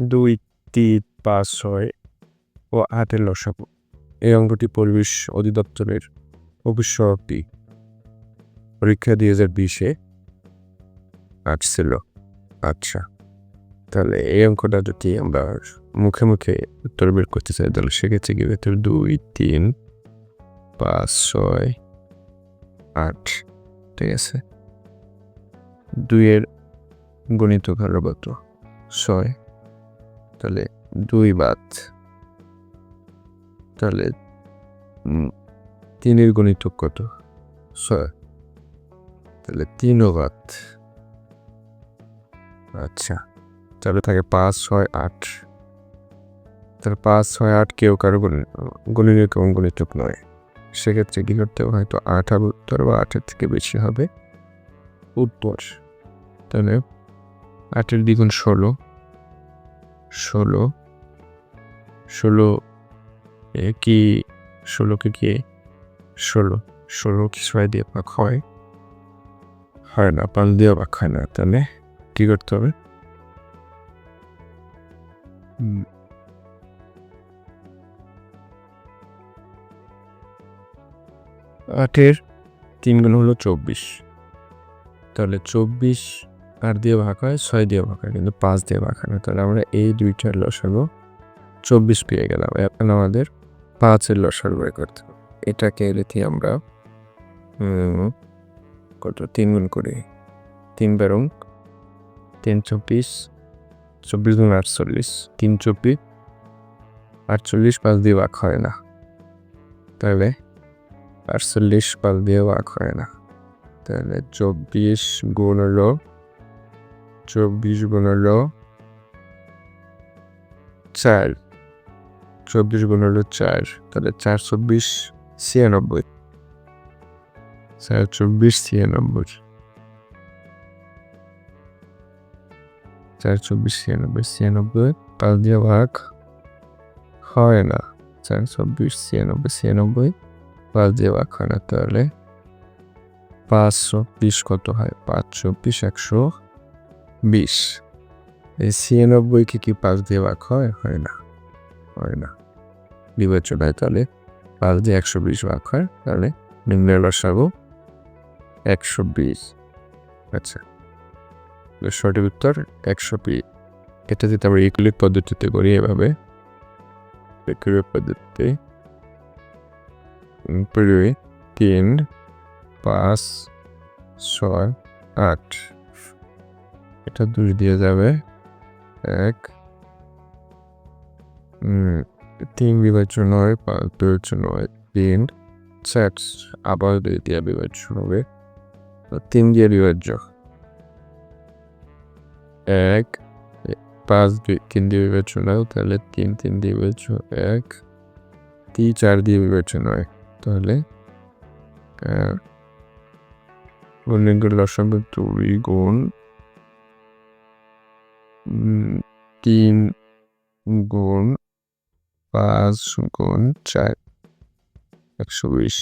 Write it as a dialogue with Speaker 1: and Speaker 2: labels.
Speaker 1: দুই, তিন, পাঁচ, ছয় ও আটের লসাগু। এই অঙ্কটি পরিবেশ অধিদপ্তরের অভিসরটি পরীক্ষা দুই হাজার বিশে আসছিল। আচ্ছা তাহলে এই অঙ্কটা যদি আমরা মুখে মুখে উত্তর বের করতে চাই, তাহলে সেক্ষেত্রে কি ভেতর দুই, তিন, পাঁচ, ছয়, আট, ঠিক আছে? দুইয়ের গণিত কত ছয় তাহলে দুই বাদ। তাহলে তিনের গণিত কত? ছয়। তাহলে তিনও বাদ। আচ্ছা তাহলে থাকে পাঁচ, ছয়, আট। তাহলে পাঁচ, ছয়, আট কেউ কারও গণি- গণনীয় কেমন গণিতক নয়? সেক্ষেত্রে কী করতে হবে? হয়তো আট হবে উত্তর বা আটের থেকে বেশি হবে। উত্তর। তাহলে আটের দ্বিগুণ ষোলো। ষোলো। ষোলো কি ষোলোকে কি ষোলো। ষোলো কি ছয় দিয়ে পাক হয়। হয় না, পাঁচ দিয়ে পাক হয় না, তাহলে কি করতে হবে। আটের তিন গুণ হলো চব্বিশ। তাহলে চব্বিশ আট দিয়ে ভাগ হয়, ছয় দিয়ে ভাগ হয়, কিন্তু পাঁচ দিয়ে ভাগ হয় না। তাহলে আমরা এই দুইটার লসাগু চব্বিশ পেয়ে গেলাম। এখন আমাদের পাঁচের লসাগু বের করতে হবে। এটাকে রেখে আমরা কত? তিন গুণ করে। তিন বেরং তিন চব্বিশ চব্বিশ গুণ আটচল্লিশ, তিন চব্বিশ, আটচল্লিশ পাঁচ দিয়ে ভাগ হয় না। তাহলে আটচল্লিশ পাঁচ দিয়ে ভাগ হয় না। তাহলে চব্বিশ গুণ হলো চব্বিশ গুণ হলো চার। চব্বিশ গুণ চার। তাহলে চার চব্বিশ, ছিয়ানব্বই। চার চব্বিশ, ছিয়ানব্বই। চার চব্বিশ, ছিয়ানব্বই ছিয়ানব্বই। পাঁচ দিয়ে ভাগ হয় না। চার চব্বিশ, ছিয়ানব্বই ছিয়ানব্বই। পাঁচ দিয়ে ভাগ হয় না তাহলে। পাঁচশো বিশ কত হয়? পাঁচ চব্বিশ, একশো। বিশ। এই ছিয়ানব্বইকে কি পাঁচ দিয়ে ভাগ হয়? হয় না। হয় না। বিবেচনায় তাহলে পাঁচ দিয়ে একশো বিশ ভাগ হয় তাহলে নিম্নের লসাগু একশো বিশ। আচ্ছা। সঠিক উত্তর একশো বিশ এটা যদি আমরা ইকুলিক পদ্ধতিতে করি এভাবে। উম, তিন পাঁচ ছয় আট। এটা দুই দিয়ে যাবে। এক। তিন বিভাজ্য নয়, পাঁচ বিভাজ্য নয়, তিন। চার, আবার দুই দিয়ে বিভাজ্য হবে। তিন দিয়ে বিভাজ্য। এক। পাঁচ দুই, তিন দিয়ে বিভাজ্য নয়, তাহলে তিন তিন দিয়ে বিভাজ্য এক। তিন, চার দিয়ে বিভাজ্য নয়, তাহলে গুণের লসাগু দুই গুণ তিন গুণ পাঁচ গুণ চার একশো বিশ।